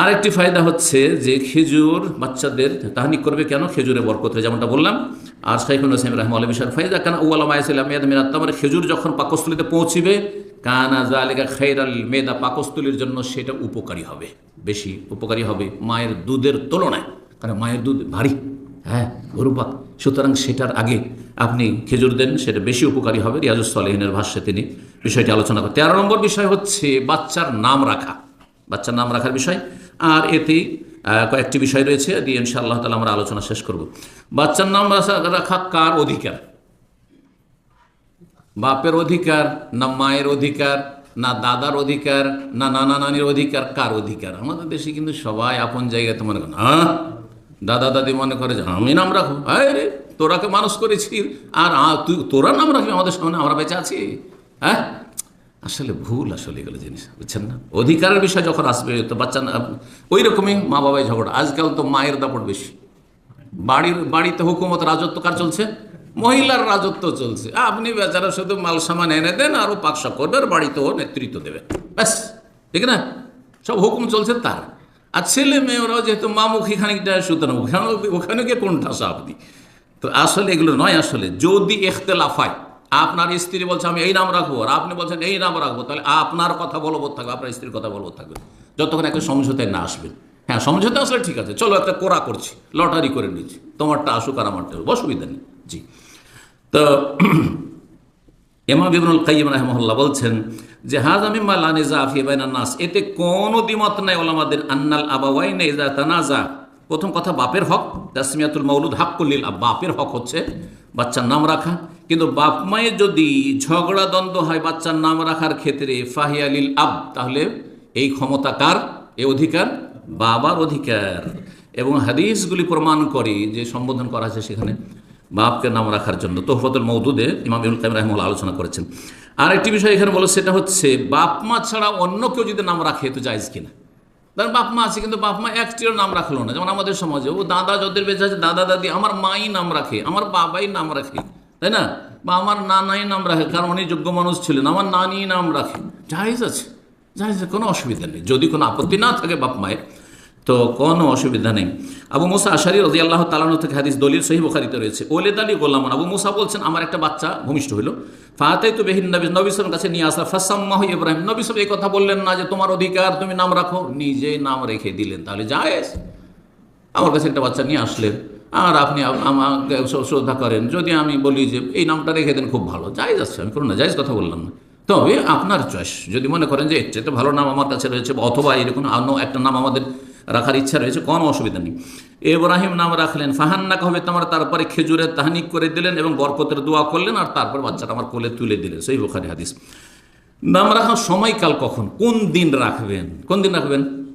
আরেকটি ফায়দা হচ্ছে যে খেজুর বাচ্চাদের তাহানি করবে কেন? খেজুরে বরকতে যেমনটা বললাম। আর শাইখুল হোসেন রহম আলী বিষয়ের ফায়দা কেন উল্লাহ মায়াসিল্লাহ মিনাত্তামার খেজুর যখন পাকস্থলিতে পৌঁছিবে, কানা জালিকা খৈরাল মেদা পাকস্থলীর জন্য সেটা উপকারী হবে, বেশি উপকারী হবে মায়ের দুধের তুলনায়। কারণ মায়ের দুধ ভারী হ্যাঁ গরুপাক সুতরাং সেটার আগে আপনি খেজুর দেন, সেটা বেশি উপকারী হবে রিয়াজুসলেহিনের ভাষ্যে তিনি বিষয়টি আলোচনা করেন। তেরো নম্বর বিষয় হচ্ছে বাচ্চার নাম রাখা। বাচ্চার নাম রাখার বিষয় আর এতে কয়েকটি বিষয় রয়েছে, দিয়ে ইনশাআল্লাহ তালা আমরা আলোচনা শেষ করব। বাচ্চার নাম রাখা- কার অধিকার? বাপের অধিকার, না মায়ের অধিকার, না দাদার অধিকার, না নানা নানির অধিকার, কার অধিকার? আমাদের দেশে কিন্তু সবাই আপন জায়গাতে মনে করেন হ্যাঁ? দাদা, দাদি মনে করে যে, আমি নাম রাখো আরে রে, তোরাকে মানুষ করেছি আর তুই, তোরা নাম রাখবি আমাদের সামনে, আমরা বেঁচে আছি? হ্যাঁ? আসলে ভুল আসলে এগুলো জিনিস, বুঝছেন না? অধিকারের বিষয় যখন আসবে, তো বাচ্চা ওই রকমই মা বাবাই ঝগড়া। আজকাল তো মায়ের দাপট বেশি। বাড়ির, বাড়িতে হুকুমত, রাজত্ব কার চলছে? মহিলার রাজত্ব চলছে। আপনি বেচারা শুধু মাল সামান এনে দেন, আর ও পাকশা করবে আর বাড়িতে ও নেতৃত্ব দেবে ব্যাস, ঠিক না? সব হুকুম চলছে তার। আর ছেলে মেয়েরাও যেহেতু মামুখী খানিকটা, সুতরাং ওখানে ওখানে গিয়ে কোন ঠাসা আপনি তো আসলে এগুলো নয় আসলে। যদি এখতেলাফ হয় আপনার স্ত্রী বলছে, আমি এই নাম রাখব। আর আপনি বলছেন, এই নাম রাখব। তাহলে আপনার কথা বলব থাকবে, আপনার স্ত্রীর কথা বলব থাকবে। যতক্ষণ একটা সমঝোতায় না আসবেন। হ্যাঁ সমঝোতা আসলে ঠিক আছে। চলো একটা কোরা করছি, লটারি করে নিচ্ছি। তোমারটা আসুক আর আমারটা অসুবিধা নেই। জি। তো এমা বিবনুল কাইম রহমহল্লা বলছেন যে হাজ আমি মালানি জাফি নাস। এতে কোনো দ্বিমত নাই ওলামাদের, আন্নাল আবাওয়াইনে ইজা তানাজা। প্রথম কথা, বাপের হক, তাসমিয়াতুল মৌলুদ হাক্কুল্লিল বাপের হক হচ্ছে বাচ্চার নাম রাখা। কিন্তু বাপ মায়ের যদি ঝগড়া দ্বন্দ্ব হয় বাচ্চার নাম রাখার ক্ষেত্রে ফাহি ফাহিয়ালিল আব, তাহলে এই ক্ষমতা কার? এই অধিকার বাবার অধিকার। এবং হাদিসগুলি প্রমাণ করে যে সম্বোধন করা আছে সেখানে বাপকে নাম রাখার জন্য। তোহফতুল মৌদুদে ইমাম ইবুল কাইম রাহমুল আলোচনা করেছেন। আর একটি বিষয় এখানে বলো, সেটা হচ্ছে বাপ মা ছাড়া অন্য কেউ যদি নাম রাখে তো জায়জ কিনা? ধরেন বাপ মা আছে, কিন্তু বাপ মা একটিও নাম রাখল না। যেমন আমাদের সমাজে, ও দাদা যাদের বেঁচে আছে, দাদা দাদি, আমার মাই নাম রাখে, আমার বাবাই নাম রাখে। তাই না? বা আমার নানাই নাম রাখে, কারণ উনি যোগ্য মানুষ ছিলেন। আমার নানি নাম রাখে। জাহেজ আছে। জাহেজ কোনো অসুবিধা নেই। যদি কোনো আপত্তি না থাকে বাপ মায়ের, তো কোনো অসুবিধা নেই। আবু মুসা আশারি রাজি আল্লাহ তালানো থেকে হাদিস দলিল সহি বখারিতে রয়েছে। ওলেদ আলী গোলাম আবু মুসা বলছেন, আমার একটা বাচ্চা ভূমিষ্ঠ হইল। ফাতে তো বেহিন নবী নবিসের কাছে নিয়ে আসা ফাসাম্মাহ ইব্রাহিম। নবিসব এই কথা বললেন না যে, তোমার অধিকার তুমি নাম রাখো। নিজেই নাম রেখে দিলেন। তাহলে জায়েজ। আমার কাছে একটা বাচ্চা নিয়ে আসলেন। আর আপনি আমাকে শ্রদ্ধা করেন। যদি আমি বলি যে এই নামটা রেখে দেন, খুব ভালো। জায়জ আছে আমি করুন না জায়জ কথা বললাম না। তবে আপনার চয়েস, যদি মনে করেন যে এর চেয়ে ভালো নাম আমার কাছে রয়েছে অথবা এরকম অন্য একটা নাম আমাদের রাখার ইচ্ছা রয়েছে, কোনো অসুবিধা নেই। এব্রাহিম নাম রাখলেন ফাহান্না হবে তোমার, তারপরে খেজুরের তাহানিক করে দিলেন এবং বরকতের দোয়া করলেন, আর তারপর বাচ্চাটা আমার কোলে তুলে দিলেন। সেই বোখারি হাদিস। নাম রাখার সময়কাল কখন? কোন দিন রাখবেন? কোন দিন রাখবেন?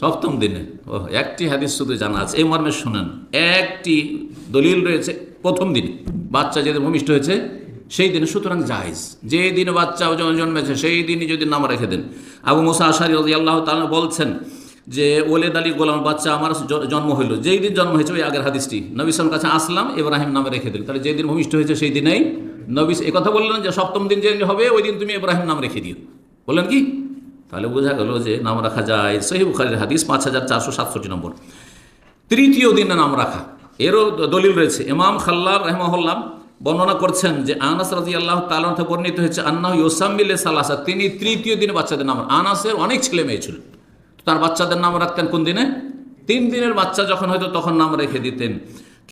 সপ্তম দিনে। ও একটি হাদিস শুধু জানা আছে। এই মর্মে শোনেন। একটি দলিল রয়েছে প্রথম দিনে। বাচ্চা যেদিন ভূমিষ্ঠ হয়েছে, সেই দিনে সুতরাং জায়েজ। যে দিনে বাচ্চা জন্মেছে, সেই দিনই যদি নাম রেখে দেন। আবু মুসা আশারি আল্লাহ তালা বলছেন যে, ওলেদ আলী গোলাম বাচ্চা আমার জন্ম হইল। যেই দিন জন্ম হয়েছে, ওই আগের হাদিসটি। নবিসের কাছে আসলাম, ইব্রাহিম নামে রেখে দিল তাহলে যেদিন ভূমিষ্ঠ হয়েছে, সেই দিনেই এই কথা বললেন যে, সপ্তম দিন যেদিন হবে, ওই দিন তুমি ইব্রাহিম নাম রেখে দিও। বললেন কি? তাহলে বোঝা গেল যে নাম রাখা যায়। সহি বুখারির হাদিস পাঁচ হাজার চারশো সাতষট্টি নম্বর। তৃতীয় দিনে নাম রাখা। এরও দলিল রয়েছে। ইমাম খাল্লার রহমাহুল্লাম বর্ণনা করছেন যে আনাস রাজি আল্লাহ থেকে বর্ণিত হয়েছে আন্না ইউসাম্মিলে সালাসা। তিনি তৃতীয় দিনে বাচ্চাদের নাম। আনাসের অনেক ছেলে মেয়ে ছিল। তার বাচ্চাদের নাম রাখতেন কোন দিনে? তিন দিনের বাচ্চা যখন হয়তো তখন নাম রেখে দিতেন।